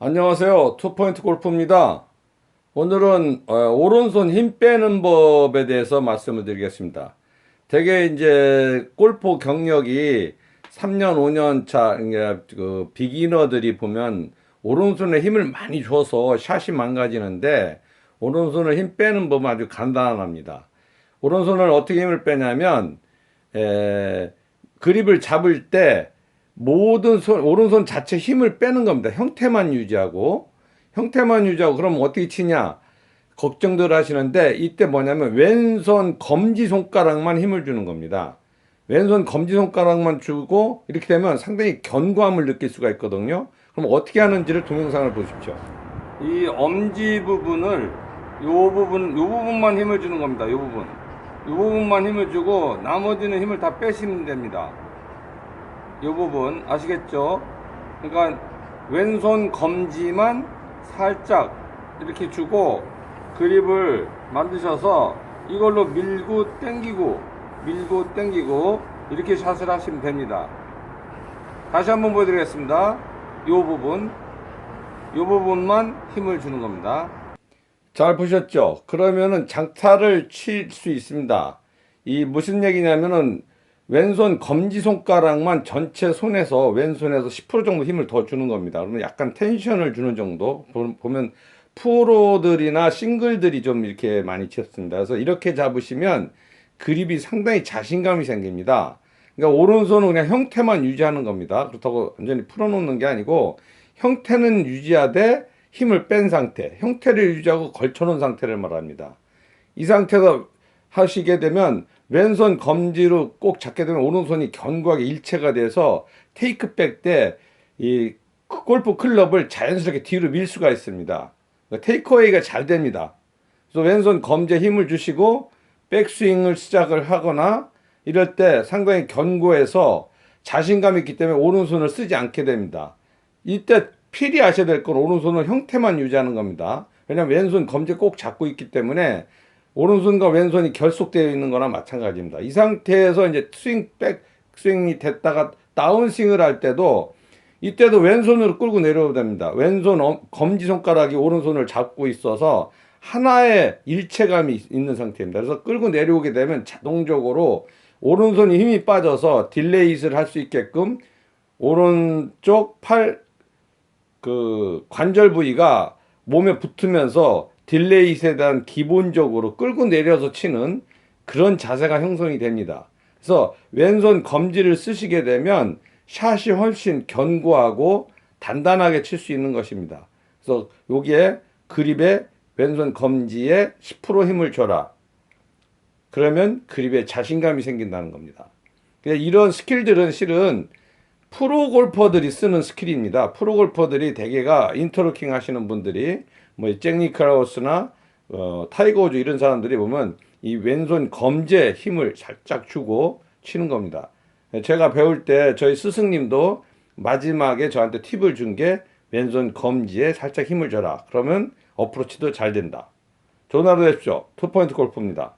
안녕하세요. 투포인트 골프입니다. 오늘은 어, 오른손 힘 빼는 법에 대해서 말씀을 드리겠습니다. 대개 이제 골프 경력이 3년, 5년 차, 그 비기너들이 보면 오른손에 힘을 많이 줘서 샷이 망가지는데 오른손을 힘 빼는 법은 아주 간단합니다. 오른손을 어떻게 힘을 빼냐면 에, 그립을 잡을 때 모든 손, 오른손 자체 힘을 빼는 겁니다. 형태만 유지하고, 형태만 유지하고, 그럼 어떻게 치냐? 걱정들 하시는데, 이때 뭐냐면, 왼손 검지손가락만 힘을 주는 겁니다. 왼손 검지손가락만 주고, 이렇게 되면 상당히 견고함을 느낄 수가 있거든요. 그럼 어떻게 하는지를 동영상을 보십시오. 이 엄지 부분을, 요 부분, 요 부분만 힘을 주는 겁니다. 요 부분. 요 부분만 힘을 주고, 나머지는 힘을 다 빼시면 됩니다. 이 부분 아시겠죠? 그러니까 왼손 검지만 살짝 이렇게 주고 그립을 만드셔서 이걸로 밀고 당기고 밀고 당기고 이렇게 샷을 하시면 됩니다. 다시 한번 보여드리겠습니다. 이 부분 이 부분만 힘을 주는 겁니다. 잘 보셨죠? 그러면은 장타를 칠 수 있습니다. 이 무슨 얘기냐면은 왼손 검지 손가락만 전체 손에서 왼손에서 10% 정도 힘을 더 주는 겁니다. 그러면 약간 텐션을 주는 정도 보- 보면 프로들이나 싱글들이 좀 이렇게 많이 쳤습니다. 그래서 이렇게 잡으시면 그립이 상당히 자신감이 생깁니다. 그러니까 오른손은 그냥 형태만 유지하는 겁니다. 그렇다고 완전히 풀어놓는 게 아니고 형태는 유지하되 힘을 뺀 상태, 형태를 유지하고 걸쳐놓은 상태를 말합니다. 이 상태에서 하시게 되면 왼손 검지로 꼭 잡게 되면 오른손이 견고하게 일체가 돼서 테이크백 때 이 골프 클럽을 자연스럽게 뒤로 밀 수가 있습니다. 그러니까 테이크어웨이가 잘 됩니다. 그래서 왼손 검지에 힘을 주시고 백스윙을 시작을 하거나 이럴 때 상당히 견고해서 자신감이 있기 때문에 오른손을 쓰지 않게 됩니다. 이때 필히 아셔야 될 건 오른손은 형태만 유지하는 겁니다. 왜냐면 왼손 검지 꼭 잡고 있기 때문에 오른손과 왼손이 결속되어 있는 거나 마찬가지입니다. 이 상태에서 이제 스윙 백 스윙이 됐다가 다운스윙을 할 때도 이때도 왼손으로 끌고 내려오면 됩니다. 왼손 엄- 검지 손가락이 오른손을 잡고 있어서 하나의 일체감이 있는 상태입니다. 그래서 끌고 내려오게 되면 자동적으로 오른손이 힘이 빠져서 딜레이스를 할수 있게끔 오른쪽 팔 그 관절 부위가 몸에 붙으면서 딜레이스에 대한 기본적으로 끌고 내려서 치는 그런 자세가 형성이 됩니다. 그래서 왼손 검지를 쓰시게 되면 샷이 훨씬 견고하고 단단하게 칠 수 있는 것입니다. 그래서 여기에 그립에 왼손 검지에 10% 힘을 줘라. 그러면 그립에 자신감이 생긴다는 겁니다. 그러니까 이런 스킬들은 실은 프로 골퍼들이 쓰는 스킬입니다. 프로 골퍼들이 대개가 인터로킹 하시는 분들이 뭐잭 니클라우스나 어, 타이거 우즈 이런 사람들이 보면 이 왼손 검지에 힘을 살짝 주고 치는 겁니다. 제가 배울 때 저희 스승님도 마지막에 저한테 팁을 준 게 왼손 검지에 살짝 힘을 줘라. 그러면 어프로치도 잘 된다. 좋은 하루 되십시오. 투포인트 골프입니다.